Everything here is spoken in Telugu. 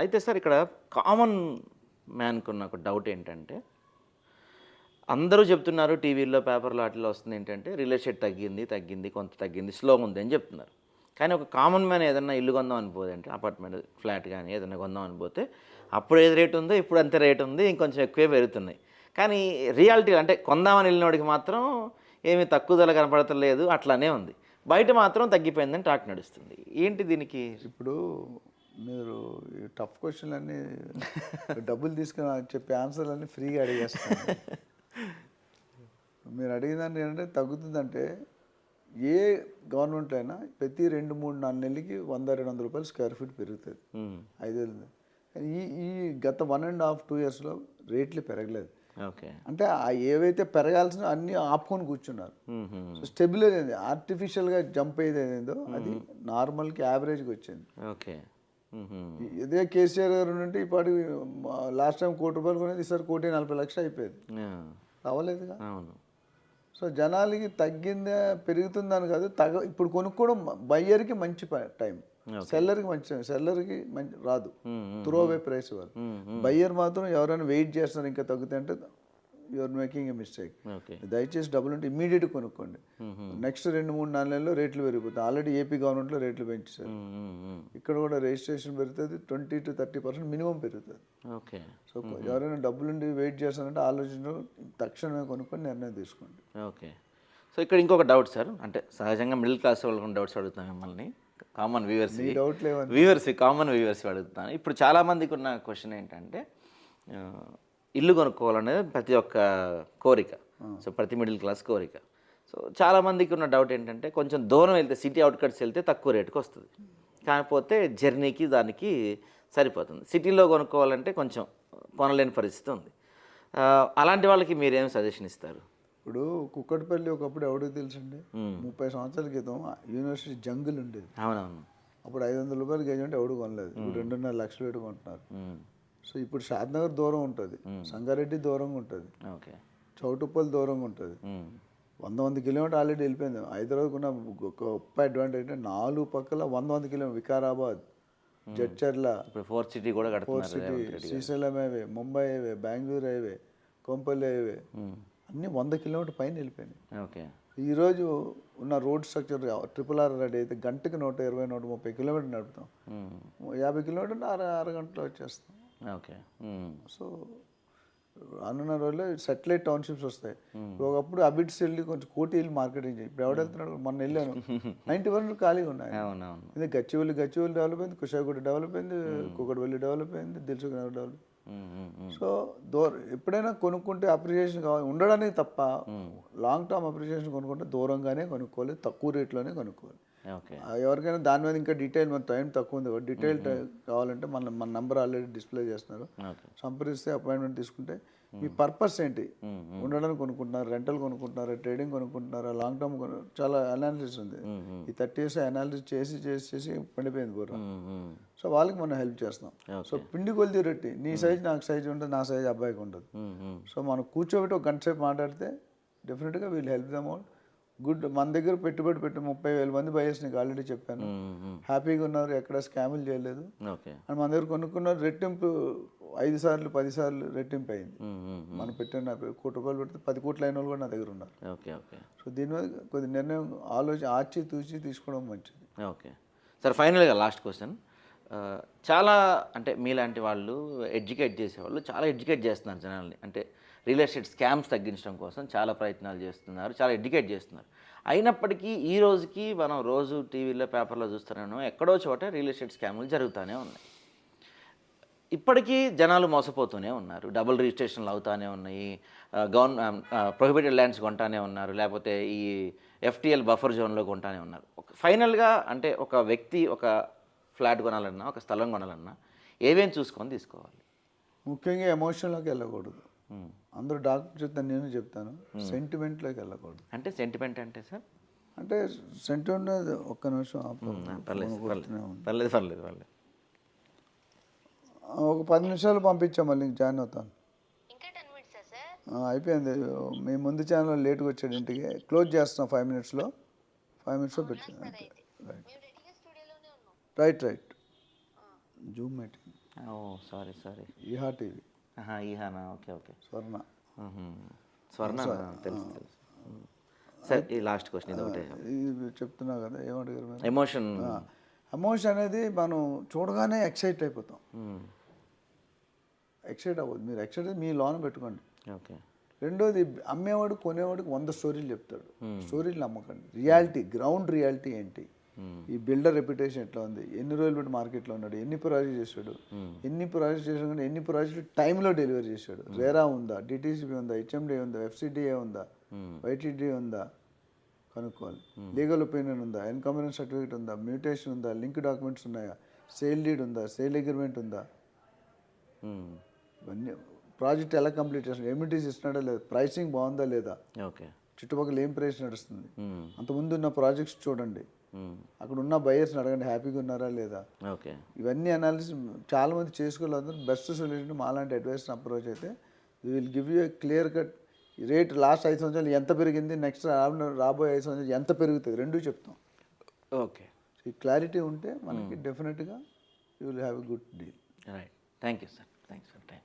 అయితే సార్ ఇక్కడ కామన్ మ్యాన్కి ఉన్న ఒక డౌట్ ఏంటంటే అందరూ చెప్తున్నారు టీవీల్లో పేపర్లో వాటిలో వస్తుంది ఏంటంటే రియల్ ఎస్టేట్ తగ్గింది తగ్గింది కొంత తగ్గింది స్లో ఉంది అని చెప్తున్నారు. కానీ ఒక కామన్ మ్యాన్ ఏదన్నా ఇల్లు కొందాం అని పోతే అంటే అపార్ట్మెంట్ ఫ్లాట్ కానీ ఏదైనా కొందాం అనిపోతే అప్పుడు ఏది రేట్ ఉందో ఇప్పుడు అంతే రేట్ ఉంది ఇంకొంచెం ఎక్కువే పెరుగుతున్నాయి. కానీ రియాలిటీ అంటే కొందామని వెళ్ళినోడికి మాత్రం ఏమీ తక్కువ ధర కనపడతలేదు అట్లానే ఉంది. బయట మాత్రం తగ్గిపోయిందని టాక్ నడుస్తుంది. ఏంటి దీనికి? ఇప్పుడు మీరు ఈ టఫ్ క్వశ్చన్లు అన్నీ డబ్బులు తీసుకుని చెప్పే ఆన్సర్లు అన్నీ ఫ్రీగా అడిగేస్తాను. మీరు అడిగిన ఏంటంటే తగ్గుతుందంటే ఏ గవర్నమెంట్ అయినా ప్రతి రెండు మూడు నాలుగు నెలలకి వంద రెండు వందల రూపాయలు స్క్వేర్ ఫీట్ పెరుగుతుంది. ఐదేళ్ళు కానీ ఈ ఈ గత వన్ అండ్ హాఫ్ టూ ఇయర్స్లో రేట్లు పెరగలేదు. ఓకే. అంటే ఆ ఏవైతే పెరగాల్సిన అన్నీ ఆపుకొని కూర్చున్నారు. స్టెబిల్ అనేది ఆర్టిఫిషియల్గా జంప్ అయ్యేది ఏదో అది నార్మల్కి యావరేజ్కి వచ్చింది. ఇదే కేసీఆర్ గారు ఉంటే ఇప్పటి లాస్ట్ టైం కోటి రూపాయలు కొనేది ఈసారి కోటి నలభై లక్షలు అయిపోయేది. ఆ, అవ్వలేదుగా అవును. సో జనాలకి తగ్గిందే పెరుగుతుందని కాదు తగ ఇప్పుడు కొనుక్కోవడం బయ్యర్కి మంచి టైం. సెల్లర్కి మంచి టైం. సెల్లర్కి మంచి రాదు. త్రో అవే ప్రైస్ వాళ్ళు బయ్యర్ మాత్రం ఎవరైనా వెయిట్ చేస్తున్నారు ఇంకా తగ్గుతాయి అంటే you are making a mistake okay దయచేసి డబ్బులు ఉంటే ఇమీడియట్ కొనుక్కోండి. నెక్స్ట్ రెండు మూడు నాలుగు నెలల్లో రేట్లు పెరిగిపోతాయి. ఆల్రెడీ ఏపీ గవర్నమెంట్లో రేట్లు. మ్మ్. ఇక్కడ కూడా రిజిస్ట్రేషన్ పెరుగుతుంది twenty to thirty percent minimum పెరుగుతుంది. ఓకే సో ఎవరైనా డబ్బులుండి వెయిట్ చేస్తారంటే ఆలోచన తక్షణమే కొనుక్కొని నిర్ణయం తీసుకోండి. ఓకే సో ఇక్కడ ఇంకొక డౌట్ సార్ అంటే సహజంగా మిడిల్ క్లాస్ వాళ్ళకి డౌట్స్ అడుగుతాం మిమ్మల్ని. కామన్ వ్యూవర్స్ డౌట్ లేవని వ్యూవర్స్ కామన్ వ్యూవర్స్ అడుగుతాను ఇప్పుడు చాలామందికి ఉన్న క్వశ్చన్ ఏంటంటే ఇల్లు కొనుక్కోవాలనేది ప్రతి ఒక్క కోరిక. సో ప్రతి మిడిల్ క్లాస్ కోరిక. సో చాలామందికి ఉన్న డౌట్ ఏంటంటే కొంచెం దూరం వెళ్తే సిటీ అవుట్కట్స్ వెళ్తే తక్కువ రేటుకి వస్తుంది. కాకపోతే జర్నీకి దానికి సరిపోతుంది. సిటీలో కొనుక్కోవాలంటే కొంచెం కొనలేని పరిస్థితి ఉంది. అలాంటి వాళ్ళకి మీరేం సజెషన్ ఇస్తారు? ఇప్పుడు కుక్కటిపల్లి ఒకప్పుడు ఎవరికి తెలుసండి? ముప్పై సంవత్సరాల క్రితం యూనివర్సిటీ జంగుల్ ఉండేది అవునవును. అప్పుడు ఐదు వందల రూపాయలు గేజ్ అంటే ఎవడు కొనలేదు. ఇప్పుడు రెండున్నర లక్షలు పెట్టి కొంటున్నారు. మ్మ్. సో ఇప్పుడు షాద్నగర్ దూరం ఉంటుంది. సంగారెడ్డి దూరంగా ఉంటుంది. ఓకే. చౌటుప్పల్ దూరంగా ఉంటుంది. వంద వంద కిలోమీటర్ ఆల్రెడీ వెళ్ళిపోయింది. హైదరాబాద్కు ఉన్న గొప్ప అడ్వాంటేజ్ అంటే నాలుగు పక్కల వంద వంద kilometre Vikarabad Jadcherla fourth city కూడా four city Srisailam highway Mumbai highway Bengaluru highway Kompally highway అన్నీ వంద కిలోమీటర్ పైన వెళ్ళిపోయినాయి. ఓకే. ఈరోజు ఉన్న road structure triple R ready అయితే గంటకి నూట ఇరవై నూట ముప్పై కిలోమీటర్ నడుపుతాం. యాభై కిలోమీటర్లు అర అరగంటలో వచ్చేస్తాం. ఓకే. మ్మ్. సో అనున్న రోజుల్లో సెటిలైట్ టౌన్షిప్స్ వస్తాయి. ఇప్పుడు ఒకప్పుడు అబిట్స్ వెళ్ళి కొంచెం కోటి వెళ్ళి మార్కెటింగ్ చేయి. ఇప్పుడు ఎవడు వెళ్తున్నాడు మొన్న వెళ్ళాను. నైంటీ పర్సెంట్ ఖాళీగా ఉన్నాయి ఇది గచ్చివల్లి గచ్చివల్లి డెవలప్ అయింది కుషాగుడి డెవలప్ అయింది కుక్కడవల్లి డెవలప్ అయింది దిల్సుఖ్ నగర్ డెవలప్. సో దూర ఎప్పుడైనా కొనుక్కుంటే అప్రిషియేషన్ కావాలి. ఉండడానికి తప్ప లాంగ్ టర్మ్ అప్రిషియేషన్ కొనుక్కుంటే దూరంగానే కొనుక్కోవాలి తక్కువ రేట్లోనే కొనుక్కోవాలి. ఎవరికైనా దాని మీద ఇంకా డీటెయిల్ మన టైం తక్కువ ఉంది కాబట్టి డీటెయిల్ కావాలంటే మన మన నెంబర్ ఆల్రెడీ డిస్ప్లే చేస్తున్నారు. సంప్రదిస్తే అపాయింట్మెంట్ తీసుకుంటే మీ పర్పస్ ఏంటి? ఉండడానికి కొనుక్కుంటున్నారు రెంటల్ కొనుక్కుంటున్నారా ట్రేడింగ్ కొనుక్కుంటున్నారా లాంగ్ టర్మ్ కొను చాలా అనాలిసిస్ ఉంది. ఈ థర్టీ ఇయర్స్ అనాలిసిస్ చేసి చేసి చేసి పండిపోయింది బుర్ర. సో వాళ్ళకి మనం హెల్ప్ చేస్తాం సో పిండి కొలిది రొట్టి నీ సైజ్ నాకు సైజ్ ఉంటుంది నా సైజ్ అబ్బాయికి. మ్మ్. సో మనం కూర్చోబెట్టి ఒక గంట సేపు మాట్లాడితే డెఫినెట్గా వీళ్ళు హెల్ప్ దమ్ అవుట్ గుడ్ మన దగ్గర పెట్టుబడి పెట్టి ముప్పై వేల మంది బయర్స్ నీకు ఆల్రెడీ చెప్పాను. హ్యాపీగా ఉన్నారు ఎక్కడ స్కాములు చేయలేదు. ఓకే. అని మన దగ్గర కొనుక్కున్నారు రెట్టింపు ఐదు సార్లు పది సార్లు రెట్టింపు అయింది. మనం పెట్టిన కోటి రూపాయలు పెడితే పది కోట్ల అయిన వాళ్ళు కూడా నా దగ్గర ఉన్నారు. Okay okay. సో దీని మీద కొద్ది నిర్ణయం ఆలోచన ఆచి తూచి తీసుకోవడం మంచిది. ఓకే. సార్ ఫైనల్గా లాస్ట్ క్వశ్చన్ చాలా అంటే మీలాంటి వాళ్ళు ఎడ్యుకేట్ చేసేవాళ్ళు చాలా ఎడ్యుకేట్ చేస్తున్నారు జనాల్ని. అంటే రియల్ ఎస్టేట్ స్కామ్స్ తగ్గించడం కోసం చాలా ప్రయత్నాలు చేస్తున్నారు చాలా ఎడ్యుకేట్ చేస్తున్నారు. అయినప్పటికీ ఈ రోజుకి మనం రోజు టీవీలో పేపర్లో చూస్తున్నాను ఎక్కడో చోట రియల్ ఎస్టేట్ స్కాములు జరుగుతూనే ఉన్నాయి. ఇప్పటికీ జనాలు మోసపోతూనే ఉన్నారు. డబుల్ రిజిస్ట్రేషన్లు అవుతానే ఉన్నాయి. గవర్న ప్రొహిబిటెడ్ ల్యాండ్స్ కొంటానే ఉన్నారు. లేకపోతే ఈ ఎఫ్టీఎల్ బఫర్ జోన్లో కొంటానే ఉన్నారు. ఒక ఫైనల్గా అంటే ఒక వ్యక్తి ఒక ఫ్లాట్ కొనాలన్నా ఒక స్థలం కొనాలన్నా ఏవేం చూసుకొని తీసుకోవాలి? ముఖ్యంగా ఎమోషన్లోకి వెళ్ళకూడదు. అందరూ డాక్టర్ చెప్తాను నేను చెప్తాను. సెంటిమెంట్లోకి వెళ్ళకూడదు. అంటే సెంటిమెంట్ అంటే సార్ అంటే సెంటిమెంట్ ఒక్క నిమిషం. పర్లేదు. పర్లేదు. పర్లేదు పర్లేదు ఒక పది నిమిషాలు పంపించాం మళ్ళీ ఇంక జాయిన్ అవుతాను. ఇంకా టెన్ మినిట్సా సార్ ఆ, అయిపోయింది. మీ ముందు ఛానల్ లేట్గా వచ్చాడు ఇంటికి. క్లోజ్ చేస్తాం ఫైవ్ మినిట్స్లో ఫైవ్ మినిట్స్లో పెట్టాను స్టూడియోలోనే ఉన్నాం. రైట్ రైట్ జూమ్ మీటింగ్ ఓ సారీ సారీ ఈహా టీవీ ఈహానా ఓకే ఓకే స్వర్ణ స్వర్ణ తెలుసు తెలుసు. సరే ఈ లాస్ట్ క్వశ్చన్ ఇది ఒకటే చెప్తున్నా కదా మీరు ఎమోషన్ ఎమోషన్ అనేది మనం చూడగానే ఎక్సైట్ అయిపోతాం. ఎక్సైట్ అవ్వదు మీరు ఎక్సైట్ మీ లోన్ పెట్టుకోండి. ఓకే రెండోది అమ్మేవాడు కొనేవాడికి వంద స్టోరీలు చెప్తాడు. స్టోరీలు నమ్మకండి. రియాలిటీ గ్రౌండ్ రియాలిటీ ఏంటి? ఈ బిల్డర్ రెప్యుటేషన్ ఎట్లా ఉంది? ఎన్ని రోజులు పెట్టి మార్కెట్లో ఉన్నాడు? ఎన్ని ప్రాజెక్ట్ చేశాడు? ఎన్ని ప్రాజెక్ట్ చేసాడు కానీ ఎన్ని ప్రాజెక్టులు టైంలో డెలివరీ చేశాడు? రేరా ఉందా? డిటీసీబీ ఉందా? హెచ్ఎండి ఉందా? ఎఫ్సిడిఏ ఉందా? వైటీడీ ఉందా? కనుక్కోవాలి. లీగల్ ఒపీనియన్ ఉందా? ఎన్కమరెన్స్ సర్టిఫికేట్ ఉందా? మ్యూటేషన్ ఉందా? లింక్ డాక్యుమెంట్స్ ఉన్నాయా? సేల్ డీడ్ ఉందా? సేల్ అగ్రిమెంట్ ఉందా? ఇవన్నీ ప్రాజెక్ట్ ఎలా కంప్లీట్ చేస్తున్నాడు? ఎమ్యూనిటీస్ ఇస్తున్నాడా లేదా? ప్రైసింగ్ బాగుందా లేదా? ఓకే చుట్టుపక్కల ఏం ప్రైస్ నడుస్తుంది? అంతకుముందు ఉన్న ప్రాజెక్ట్స్ చూడండి. అక్కడ ఉన్న బయర్స్ని అడగండి హ్యాపీగా ఉన్నారా లేదా? ఓకే. ఇవన్నీ అనాలిసిస్ చాలా మంది చేసుకోలేదు బెస్ట్ సొల్యూషన్ మాలాంటి అడ్వైస్ అప్రోచ్ అయితే will give you clear cut rate last ఐదు సంవత్సరాలు ఎంత పెరిగింది నెక్స్ట్ రాబోయే ఐదు సంవత్సరాలు ఎంత పెరుగుతుంది? రెండూ చెప్తాం. ఓకే. ఈ క్లారిటీ ఉంటే మనకి డెఫినెట్గా you will have a good deal right thank you sir thanks for time